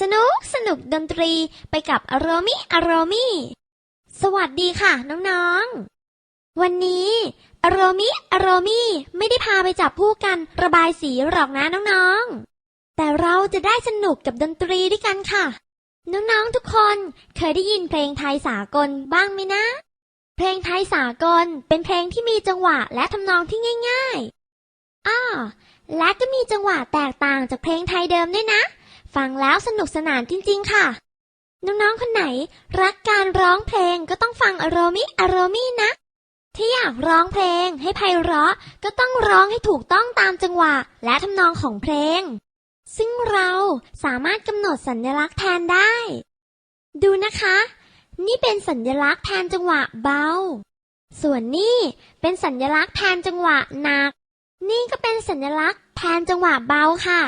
สนุกสนุกดนตรีไปกับอารมิอารมิสวัสดีค่ะ น้องๆ วันนี้อารมิอารมิไม่ได้พาไปจับผู้กันระบายสีหรอกนะน้องๆ แต่เราจะได้สนุกกับดนตรีด้วยกันค่ะ น้องๆทุกคนเคยได้ยินเพลงไทยสากลบ้างไหมนะ เพลงไทยสากลเป็นเพลงที่มีจังหวะและทำนองที่ง่ายๆอ้อและก็มีจังหวะแตกต่างจากเพลงไทยเดิมด้วยนะ ฟังแล้วสนุกสนานจริง ๆ ค่ะ น้องๆ คนไหน รักการร้องเพลงก็ต้องฟังอารมิอารมินะ ที่อยากร้องเพลงให้ไพเราะก็ต้องร้องให้ถูกต้องตามจังหวะ และทำนองของเพลง ซึ่งเราสามารถกำหนดสัญลักษณ์แทนได้ ดูนะคะ นี่เป็นสัญลักษณ์แทนจังหวะเบา ส่วนนี่เป็นสัญลักษณ์แทนจังหวะหนัก นี่ก็เป็นสัญลักษณ์แทนจังหวะเบาค่ะ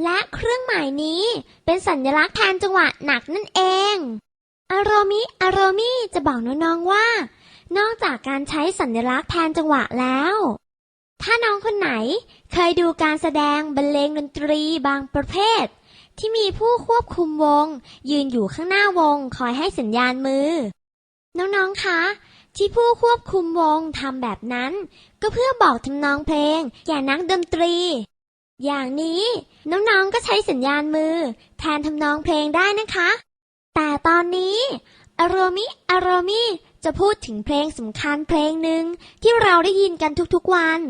และเครื่องหมายนี้เป็นสัญลักษณ์แทนจังหวะหนักนั่นเอง อารมิ อารมิ จะบอกน้องๆว่า นอกจากการใช้สัญลักษณ์แทนจังหวะแล้ว ถ้าน้องคนไหนเคยดูการแสดงบรรเลงดนตรีบางประเภท ที่มีผู้ควบคุมวง ยืนอยู่ข้างหน้าวงคอยให้สัญญาณมือ น้องๆ คะ ที่ผู้ควบคุมวงทำแบบนั้น ก็เพื่อบอกทำนองเพลงแก่นักดนตรี อย่างนี้ น้องๆก็ใช้สัญญาณมือ แทนทำนองเพลงได้นะคะ แต่ตอนนี้อารมิอารมิจะพูดถึงเพลงสำคัญเพลงหนึ่งที่เราได้ยินกันทุกๆวัน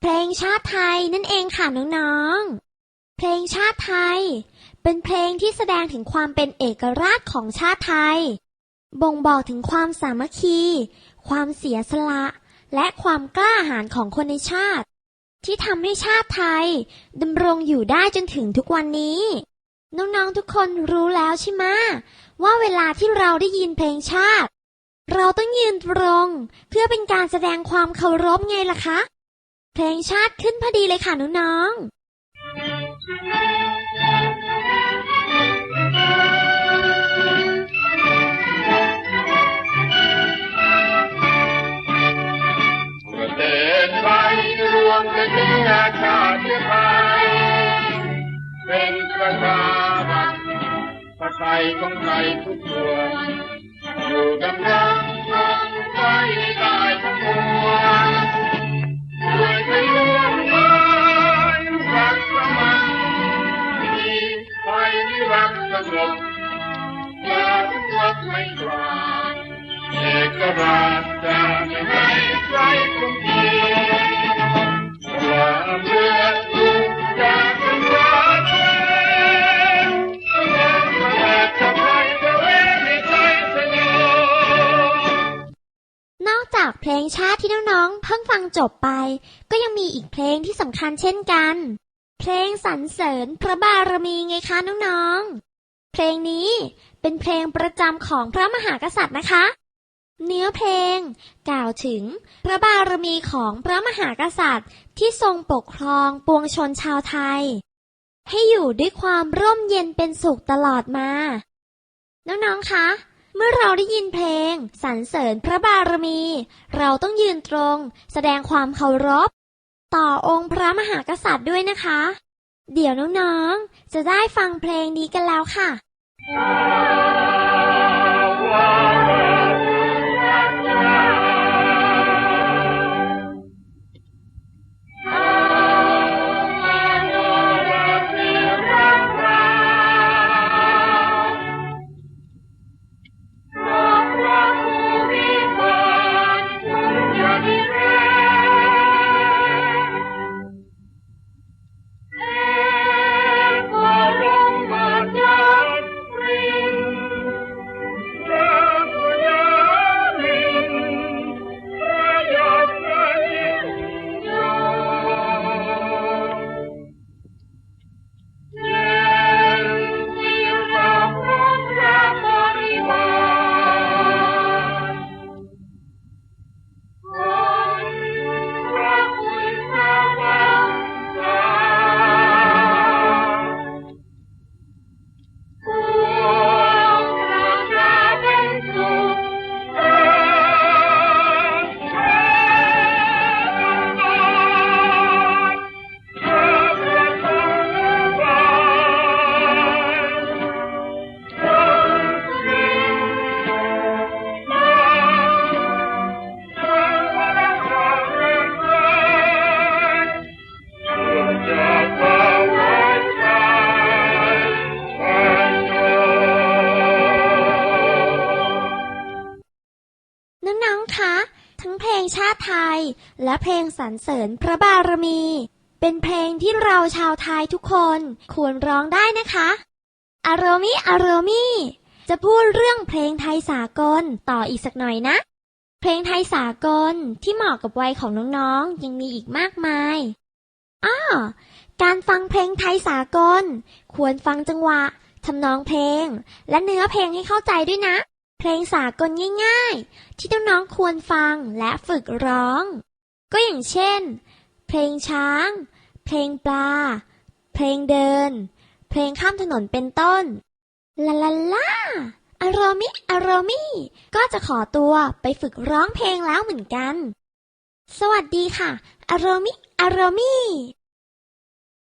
เพลงชาติไทยนั่นเองค่ะน้องๆ เพลงชาติไทย เป็นเพลงที่แสดงถึงความเป็นเอกราชของชาติไทย บ่งบอกถึงความสามัคคี ความเสียสละ และความกล้าหาญของคนในชาติ ที่ทำให้ชาติไทยดำรงอยู่ได้จนถึงทุกวันนี้ น้อง ๆ ทุกคนรู้แล้วใช่ไหมว่าเวลาที่เราได้ยินเพลงชาติ เราต้องยืนตรงเพื่อเป็นการแสดงความเคารพไงล่ะคะ เพลงชาติขึ้นพอดีเลยค่ะน้องๆ ของใครทุกตัวอยู่ดำรงคงไว้ จากเพลงชาติที่น้องๆเพิ่งฟังจบไป ก็ยังมีอีกเพลงที่สำคัญเช่นกัน เพลงสรรเสริญพระบารมีไงคะน้องๆ เพลงนี้เป็นเพลงประจำของพระมหากษัตริย์นะคะ เนื้อเพลง กล่าวถึงพระบารมีของพระมหากษัตริย์ที่ทรงปกครองปวงชนชาวไทย ให้อยู่ด้วยความร่มเย็นเป็นสุขตลอดมา น้องๆ คะ เมื่อเราได้ยินเพลงสรรเสริญพระบารมี เราต้องยืนตรง แสดงความเคารพ ต่อองค์พระมหากษัตริย์ด้วยนะคะ เดี๋ยวน้องๆ จะได้ฟังเพลงนี้กันแล้วค่ะ Wow, wow. ไทย และเพลงสรรเสริญพระบารมี เป็นเพลงที่เราชาวไทยทุกคนควรร้องได้นะคะอารมิอารมิจะพูดเรื่องเพลงไทยสากลต่ออีกสักหน่อยนะ เพลงไทยสากลที่เหมาะกับวัยของน้องๆยังมีอีกมากมายอ้อการฟังเพลงไทยสากล ควรฟังจังหวะทำนองเพลง และเนื้อเพลงให้เข้าใจด้วยนะ เพลงสากลง่ายๆ ที่น้องๆควรฟังและฝึกร้อง ก็อย่างเช่น เพลงช้าง เพลงปลา เพลงเดิน เพลงข้ามถนนเป็นต้น ลาลาลาอารมิ อารมิ ก็จะขอตัวไปฝึกร้องเพลงแล้วเหมือนกัน สวัสดีค่ะ อารมิ อารมิ